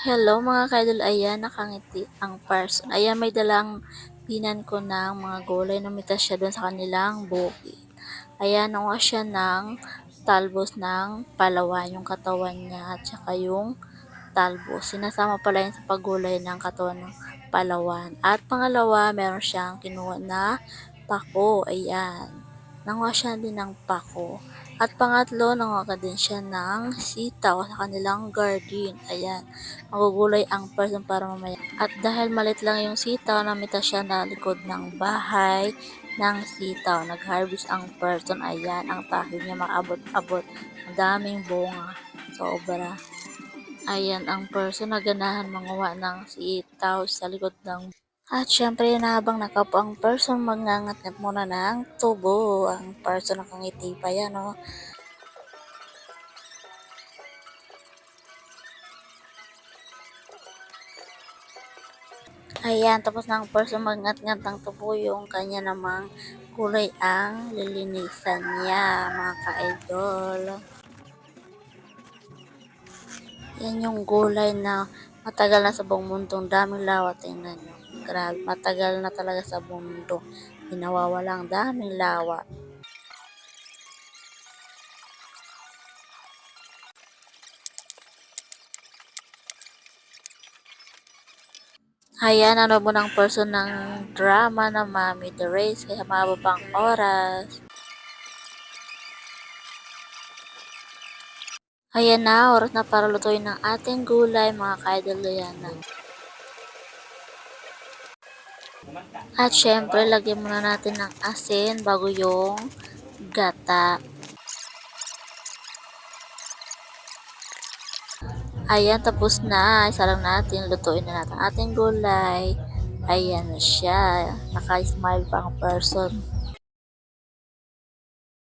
Hello mga kaidol, ayan nakangiti ang person. Ayan may dalang pinan ko ng mga gulay na mitas siya doon sa kanilang bukid. Ayan, nakuha siya ng talbos ng palawan, yung katawan niya at saka yung talbos. Sinasama pala yun sa paggulay ng katawan ng palawan. At pangalawa, meron siyang kinuha na pako. Ayan. Nanguha siya din ng pako. At pangatlo, nanguha ka din siya ng sitaw sa kanilang garden. Ayan. Magugulay ang person para mamaya. At dahil malit lang yung sitaw, namita siya na likod ng bahay ng sitaw. Nag-harvest ang person. Ayan, ang tahi niya maabot-abot. Ang daming bunga. Sobra. Ayan, ang person naganahan manguha ng sitaw sa likod ng at syempre na habang nakapo ang person, magngangat muna ng tubo. Ang person nakangiti pa yan, oh. Ayan, tapos na ang person magngat-ngat ng tubo yung kanya namang kulay ang lilinisan niya, mga ka-idol. Yan yung gulay na matagal na sa buong mundong daming lawa. Tingnan nyo. Grabe, matagal na talaga sa mundo. Pinawawala ang daming lawa. Ayan, ano mo ng person ng drama na Mami The Race, kaya mababang oras. Ayan na, oras na para lutuin ng ating gulay, mga ka-idol na. At syempre, lagyan muna natin ng asin bago yung gata. Ayan, tapos na. Isa lang natin. Lutuin na natin ating gulay. Ayan na siya. Naka-smile pa ang person.